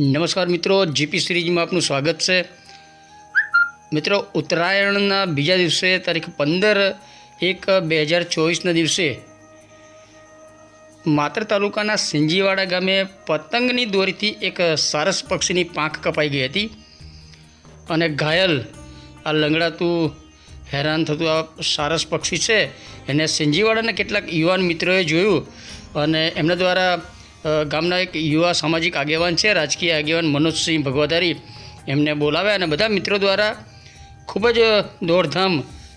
નમસ્કાર મિત્રો, જીપી સિરીઝમાં આપનું સ્વાગત છે. મિત્રો, ઉત્તરાયણના બીજા દિવસે તારીખ પંદર એક બે હજાર ચોવીસના દિવસે માત્ર તાલુકાના સિંજીવાડા ગામે પતંગની દોરીથી એક સારસ પક્ષીની પાંખ કપાઈ ગઈ હતી અને ઘાયલ આ લંગડાતું હેરાન થતું આ સારસ પક્ષી છે. એને સિંજીવાડાના કેટલાક યુવાન મિત્રોએ જોયું અને એમના દ્વારા ગામના એક યુવા સામાજિક આગેવાન છે, રાજકીય આગેવાન મનોજસિંહ ભગવતારી એમને બોલાવ્યા અને બધા મિત્રો દ્વારા ખૂબ જ દોડધામ,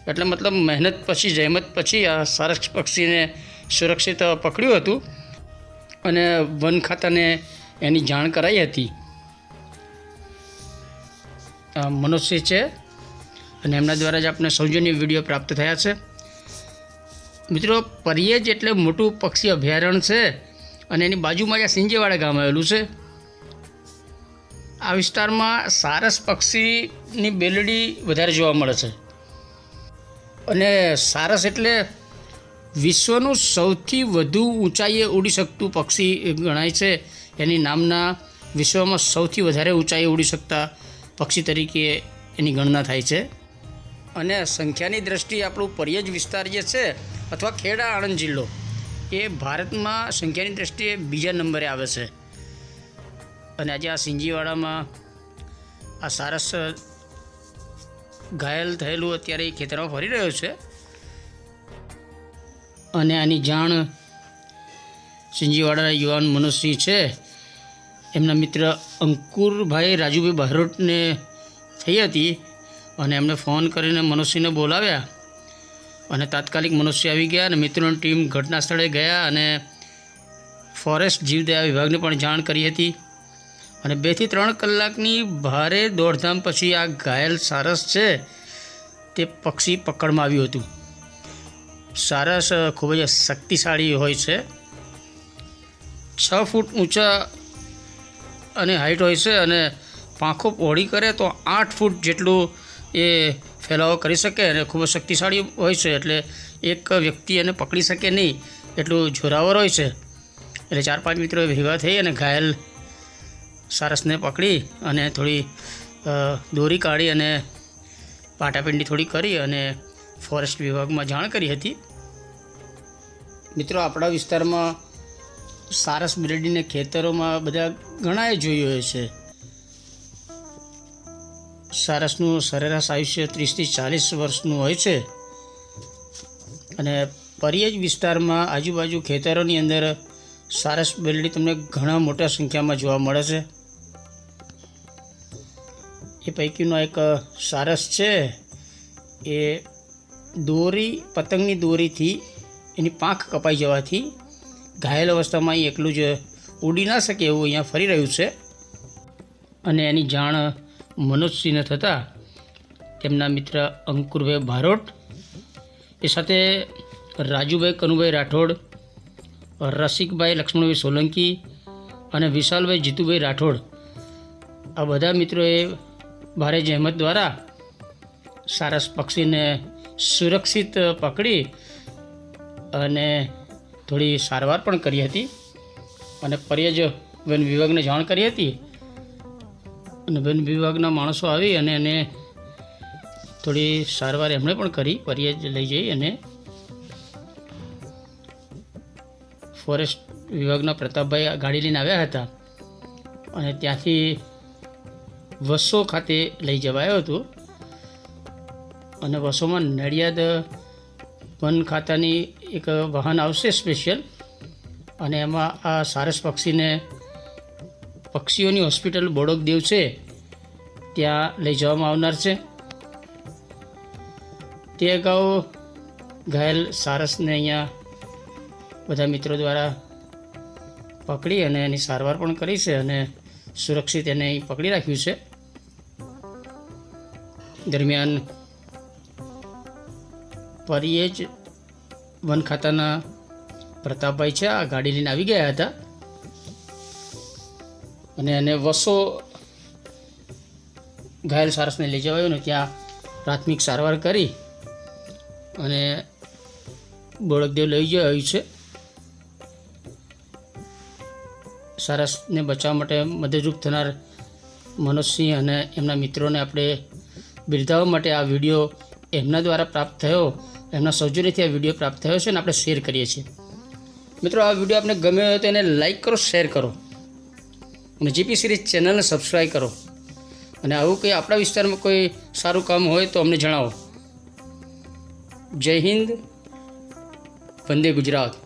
એટલે મતલબ મહેનત પછી, જહેમત પછી આ સારસ પક્ષીને સુરક્ષિત પકડ્યું હતું અને વન ખાતાને એની જાણ કરાઈ હતી. મનોજસિંહ છે અને એમના દ્વારા જ આપણે સૌજન્ય વીડિયો પ્રાપ્ત થયા છે. મિત્રો, પરિયેજ એટલે મોટું પક્ષી અભયારણ્ય છે. અને એની બાજુમાં જ્યાં સિંજેવાડા ગામ આવેલું છે. આ વિસ્તારમાં સારસ પક્ષીની બેલડી વધારે જોવા મળે છે. અને સારસ એટલે વિશ્વનું સૌથી વધુ ઊંચાઈએ ઉડી શકતું પક્ષી ગણાય છે. એની નામના વિશ્વમાં સૌથી વધારે ઊંચાઈએ ઉડી શકતા પક્ષી તરીકે એની ગણના થાય છે. અને સંખ્યાની દ્રષ્ટિએ આપણું પરિયજ વિસ્તાર જે છે, અથવા ખેડા આણંદ જિલ્લો. એ ભારતમાં સંખ્યાની દ્રષ્ટિએ બીજા નંબરે આવે છે. અને આજે આ સિંજીવાડામાં આ સારસ ઘાયલ થયેલું અત્યારે એ ખેતરમાં ફરી રહ્યો છે. અને આની જાણ સિંજીવાડાના યુવાન મનુષ્ય છે. એમના મિત્ર અંકુરભાઈ રાજુભાઈ બહરોટને થઈ હતી અને એમને ફોન કરીને મનુષ્યને બોલાવ્યા. અને તાત્કાલિક મનુષ્ય આવી ગયા અને મિત્રોની ટીમ ઘટના સ્થળે ગયા અને ફોરેસ્ટ જીવદયા વિભાગને પણ જાણ કરી હતી. અને બેથી ત્રણ કલાકની ભારે દોડધામ પછી આ ઘાયલ સારસ છે તે પક્ષી પકડમાં આવ્યું હતું. સારસ ખૂબ જ શક્તિશાળી હોય છે. છ ફૂટ ઊંચા અને હાઈટ હોય છે અને પાંખો પહોળી કરે તો આઠ ફૂટ જેટલું એ ફેલાવો કરી શકે અને ખૂબ શક્તિશાળી હોય છે એટલે એક વ્યક્તિ એને પકડી શકે નહીં એટલું જોરાવર હોય છે. એટલે ચાર પાંચ મિત્રો ભેગા થઈ અને ઘાયલ સારસને પકડી અને થોડી દોરી કાઢી અને પાટાપિંડી થોડી કરી અને ફોરેસ્ટ વિભાગમાં જાણ કરી હતી. મિત્રો, આપણા વિસ્તારમાં સારસ બ્રેડીને ખેતરોમાં બધા ઘણાએ જોયું હોય છે. સારસનું સરેરાશ આયુષ્ય ત્રીસથી ચાલીસ વર્ષનું હોય છે. અને પરિયજ વિસ્તારમાં આજુબાજુ ખેતરોની અંદર સારસ બેલડી તમને ઘણા મોટા સંખ્યામાં જોવા મળે છે. એ પૈકીનો એક સારસ છે. એ દોરી, પતંગની દોરીથી એની પાંખ કપાઈ જવાથી ઘાયલ અવસ્થામાં અહીં એકલું જ ઉડી ના શકે એવું અહીંયા ફરી રહ્યું છે. અને એની જાણ મનોજસિંહને થતા, તેમના મિત્ર અંકુરભાઈ ભારોટ, એ સાથે રાજુભાઈ કનુભાઈ રાઠોડ, રસિકભાઈ લક્ષ્મણભાઈ સોલંકી અને વિશાલભાઈ જીતુભાઈ રાઠોડ. આ બધા મિત્રોએ ભારે જહેમત દ્વારા સારસ પક્ષીને સુરક્ષિત પકડી અને થોડી સારવાર પણ કરી હતી અને પર્યજ વન વિભાગને જાણ કરી હતી. અને વન વિભાગના માણસો આવી અને એને થોડી સારવાર એમણે પણ કરી પર્યજ લઈ જઈ અને ફોરેસ્ટ વિભાગના પ્રતાપભાઈ ગાડી લઈને આવ્યા હતા. અને ત્યાંથી વસો ખાતે લઈ જવાયો હતો. અને વસોમાં નડિયાદ વન ખાતાની એક વાહન આવશે સ્પેશિયલ. અને એમાં આ સારસ પક્ષીને પક્ષીઓની હોસ્પિટલ બોડકદેવ છે, ત્યાં લઈ જવામાં આવનાર છે. તે અગાઉ ઘાયલ સારસને અહીંયા બધા મિત્રો દ્વારા પકડી અને એની સારવાર પણ કરી છે અને સુરક્ષિત એને અહીં પકડી રાખ્યું છે. દરમિયાન પરિયેજ વન ખાતાના પ્રતાપભાઈ છે, આ ગાડી લઈને આવી ગયા હતા. અને એને વસો ઘાયલ સારસને લઈ જવાયો ને ત્યાં પ્રાથમિક સારવાર કરી અને બોળકદેવ લઈ જવાયું છે. સારસને બચાવવા માટે મદદરૂપ થનાર મનોજસિંહ અને એમના મિત્રોને આપણે બિરદાવવા માટે આ વીડિયો એમના દ્વારા પ્રાપ્ત થયો. એમના સૌજન્યથી આ વીડિયો પ્રાપ્ત થયો છે અને આપણે શેર કરીએ છીએ. મિત્રો, આ વીડિયો આપને ગમ્યો હોય તો એને લાઈક કરો, શેર કરો. અને જીપી સિરીઝ ચેનલને સબસ્ક્રાઈબ કરો. અને આવું કંઈ આપણા વિસ્તારમાં કોઈ સારું કામ હોય તો અમને જણાવો. જય હિન્દ. વંદે ગુજરાત.